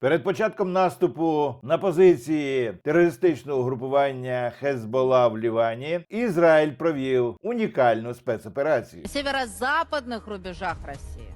Перед початком наступу на позиції терористичного групування Хезбола в Лівані Ізраїль провів унікальну спецоперацію. На северо-западних рубежах Росії.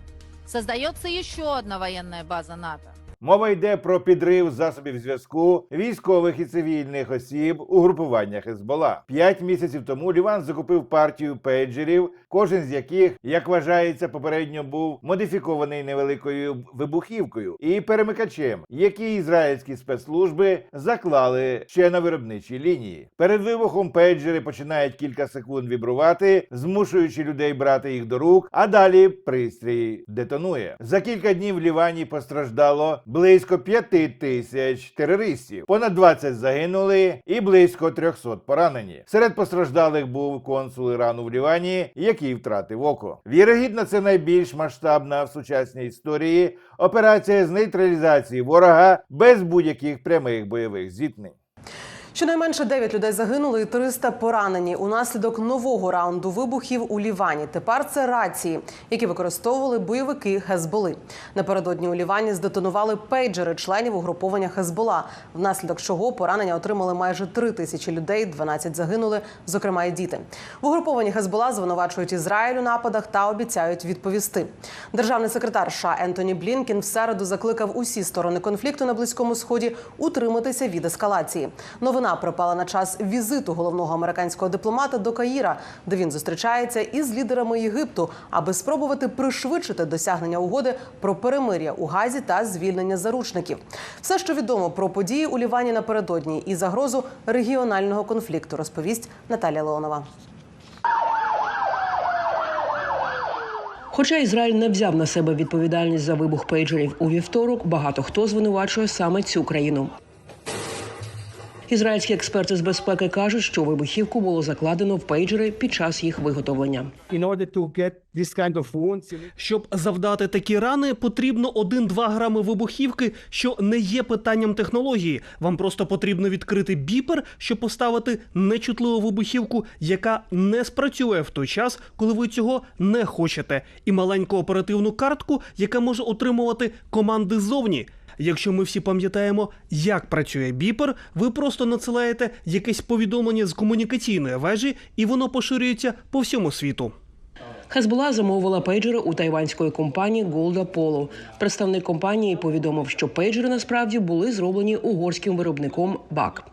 создается еще одна военная база НАТО. Мова йде про підрив засобів зв'язку військових і цивільних осіб у групування Хезбола. П'ять місяців тому Ліван закупив партію пейджерів, кожен з яких, як вважається, попередньо був модифікований невеликою вибухівкою і перемикачем, які ізраїльські спецслужби заклали ще на виробничій лінії. Перед вибухом пейджери починають кілька секунд вібрувати, змушуючи людей брати їх до рук, а далі пристрій детонує. За кілька днів в Лівані постраждало близько п'яти тисяч терористів. Понад 20 загинули і близько 300 поранені. Серед постраждалих був консул Ірану в Лівані, який втратив око. Вірогідно, це найбільш масштабна в сучасній історії операція з нейтралізації ворога без будь-яких прямих бойових зіткнень. Щонайменше 9 людей загинули і 300 поранені унаслідок нового раунду вибухів у Лівані. Тепер це рації, які використовували бойовики Хезболи. Напередодні у Лівані здетонували пейджери членів угруповання Хезбола, внаслідок чого поранення отримали майже 3 тисячі людей, 12 загинули, зокрема і діти. В угрупованні Хезбола звинувачують Ізраїль у нападах та обіцяють відповісти. Державний секретар США Ентоні Блінкен в середу закликав усі сторони конфлікту на близькому сході утриматися від ескалації. Новина припала на час візиту головного американського дипломата до Каїра, де він зустрічається із лідерами Єгипту, аби спробувати пришвидшити досягнення угоди про перемир'я у Газі та звільнення заручників. Все, що відомо про події у Лівані напередодні і загрозу регіонального конфлікту, розповість Наталія Леонова. Хоча Ізраїль не взяв на себе відповідальність за вибух пейджерів у вівторок, багато хто звинувачує саме цю країну. Ізраїльські експерти з безпеки кажуть, що вибухівку було закладено в пейджери під час їх виготовлення. Щоб завдати такі рани, потрібно 1-2 грами вибухівки, що не є питанням технології. Вам просто потрібно відкрити біпер, щоб поставити нечутливу вибухівку, яка не спрацює в той час, коли ви цього не хочете, і маленьку оперативну картку, яка може отримувати команди ззовні. Якщо ми всі пам'ятаємо, як працює біпер, ви просто надсилаєте якесь повідомлення з комунікаційної вежі, і воно поширюється по всьому світу. Хезбола замовила пейджери у тайванської компанії Golda Polo. Представник компанії повідомив, що пейджери насправді були зроблені угорським виробником БАК.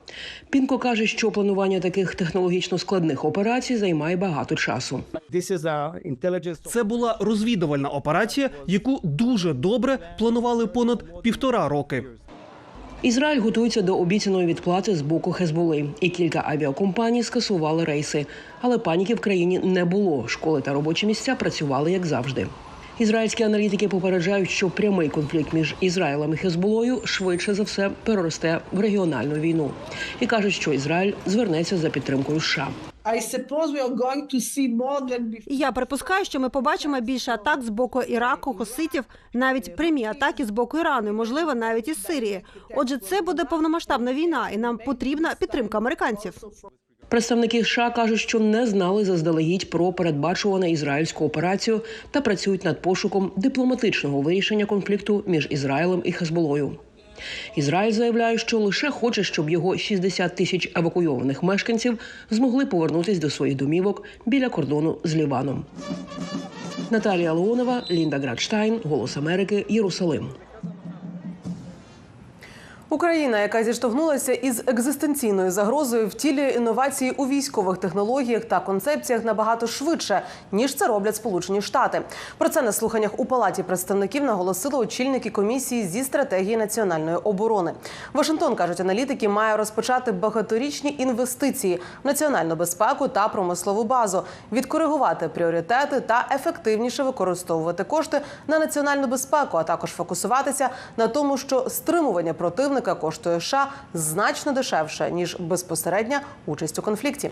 Пінко каже, що планування таких технологічно складних операцій займає багато часу. Це була розвідувальна операція, яку дуже добре планували понад півтора роки. Ізраїль готується до обіцяної відплати з боку Хезболи, і кілька авіакомпаній скасували рейси. Але паніки в країні не було. Школи та робочі місця працювали як завжди. Ізраїльські аналітики попереджають, що прямий конфлікт між Ізраїлем і Хезболою швидше за все переросте в регіональну війну, і кажуть, що Ізраїль звернеться за підтримкою США. I suppose we are going to see more than before. Я припускаю, що ми побачимо більше атак з боку Іраку, хуситів, навіть прямі атаки з боку Ірану, і, можливо, навіть із Сирії. Отже, це буде повномасштабна війна, і нам потрібна підтримка американців. Представники США кажуть, що не знали заздалегідь про передбачувану ізраїльську операцію та працюють над пошуком дипломатичного вирішення конфлікту між Ізраїлем і Хезболою. Ізраїль заявляє, що лише хоче, щоб його 60 тисяч евакуйованих мешканців змогли повернутись до своїх домівок біля кордону з Ліваном. Наталія Леонова, Лінда Градштайн, Голос Америки, Єрусалим. Україна, яка зіштовхнулася із екзистенційною загрозою, втілює інновації у військових технологіях та концепціях набагато швидше ніж це роблять Сполучені Штати. Про це на слуханнях у палаті представників наголосили очільники комісії зі стратегії національної оборони. Вашингтон кажуть, аналітики має розпочати багаторічні інвестиції в національну безпеку та промислову базу, відкоригувати пріоритети та ефективніше використовувати кошти на національну безпеку, а також фокусуватися на тому, що стримування противника коштує США значно дешевше ніж безпосередня участь у конфлікті.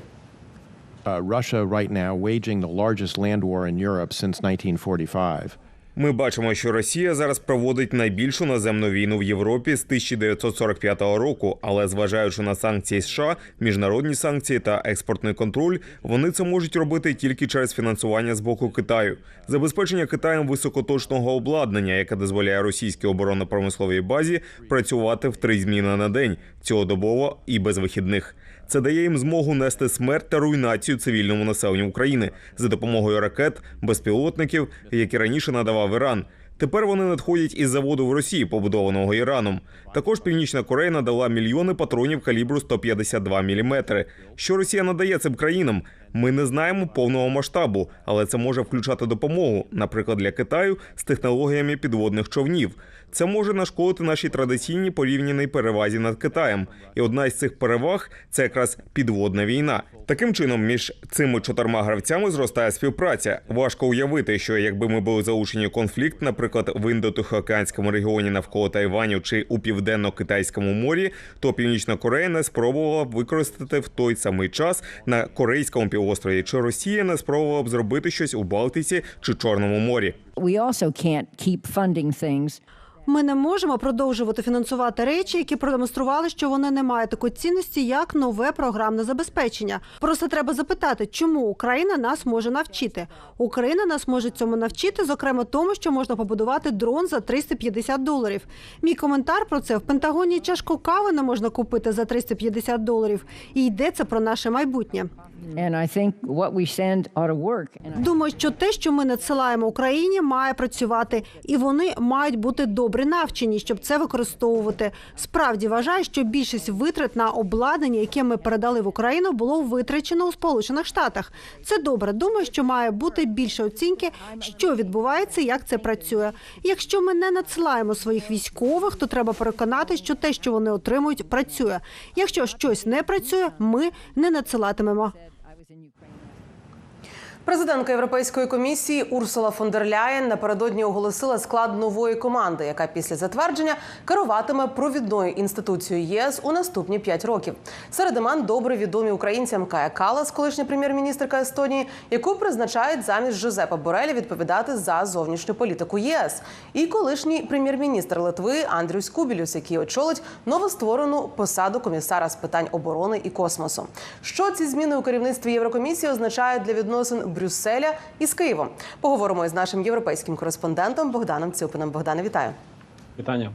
uh, Russia right now waging the largest land war in Europe since 1945. Ми бачимо, що Росія зараз проводить найбільшу наземну війну в Європі з 1945 року, але зважаючи на санкції США, міжнародні санкції та експортний контроль, вони це можуть робити тільки через фінансування з боку Китаю. Забезпечення Китаєм високоточного обладнання, яке дозволяє російській оборонно-промисловій базі працювати в три зміни на день цілодобово і без вихідних. Це дає їм змогу нести смерть та руйнацію цивільному населенню України за допомогою ракет, безпілотників, які раніше надавав Іран. Тепер вони надходять із заводу в Росії, побудованого Іраном. Також Північна Корея надала мільйони патронів калібру 152 мм. Що Росія надає цим країнам? Ми не знаємо повного масштабу, але це може включати допомогу, наприклад, для Китаю з технологіями підводних човнів. Це може нашкодити нашій традиційній порівняній перевазі над Китаєм. І одна із цих переваг це якраз підводна війна. Таким чином, між цими чотирма гравцями зростає співпраця. Важко уявити, що якби ми були залучені в конфлікт, наприклад, в індотихоокеанському регіоні навколо Тайваню чи у південно-китайському морі, то Північна Корея не спробувала використати в той самий час на корейському півострові, чи Росія не спробувала б зробити щось у Балтиці чи Чорному морі. We also can't keep funding things Ми не можемо продовжувати фінансувати речі, які продемонстрували, що вони не мають такої цінності, як нове програмне забезпечення. Просто треба запитати, чому Україна нас може навчити. Україна нас може цьому навчити, зокрема тому, що можна побудувати дрон за 350 доларів. Мій коментар про це в Пентагоні чашку кави не можна купити за 350 доларів. І йдеться про наше майбутнє. I- Думаю, що те, що ми надсилаємо Україні, має працювати, і вони мають бути добре навчені, щоб це використовувати. Справді вважаю, що більшість витрат на обладнання, яке ми передали в Україну, було витрачено у Сполучених Штатах. Це добре. Думаю, що має бути більше оцінки, що відбувається, як це працює. Якщо ми не надсилаємо своїх військових, то треба переконати, що те, що вони отримують, працює. Якщо щось не працює, ми не надсилатимемо. Президентка Європейської комісії Урсула фон дер Ляєн напередодні оголосила склад нової команди, яка після затвердження керуватиме провідною інституцією єС у наступні п'ять років. Серед імен добре відомі українцям Кая Калас, колишня прем'єр-міністрка Естонії, яку призначають замість Жозепа Бореля відповідати за зовнішню політику ЄС, і колишній прем'єр-міністр Литви Андрюс Кубілюс, який очолить новостворену посаду комісара з питань оборони і космосу. Що ці зміни у керівництві Єврокомісії означають для відносин Брюсселя із Києвом? Поговоримо із нашим європейським кореспондентом Богданом Цюпином. Богдане, вітаю. Вітання.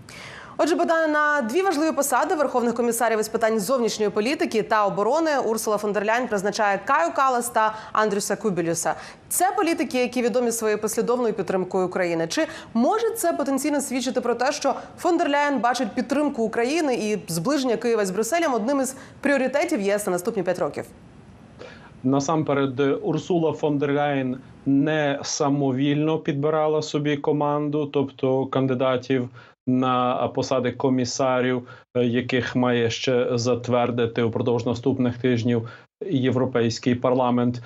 Отже, Богдане, на дві важливі посади верховних комісарів із питань зовнішньої політики та оборони Урсула фон дер Ляйн призначає Каю Калас та Андрюса Кубілюса. Це політики, які відомі своєю послідовною підтримкою України. Чи може це потенційно свідчити про те, що фон дер Ляйн бачить підтримку України і зближення Києва з Брюсселем одним із пріоритетів ЄС на наступні п'ять років? Насамперед, Урсула фон дер Ляєн не самовільно підбирала собі команду, тобто кандидатів на посади комісарів, е, яких має ще затвердити упродовж наступних тижнів європейський парламент.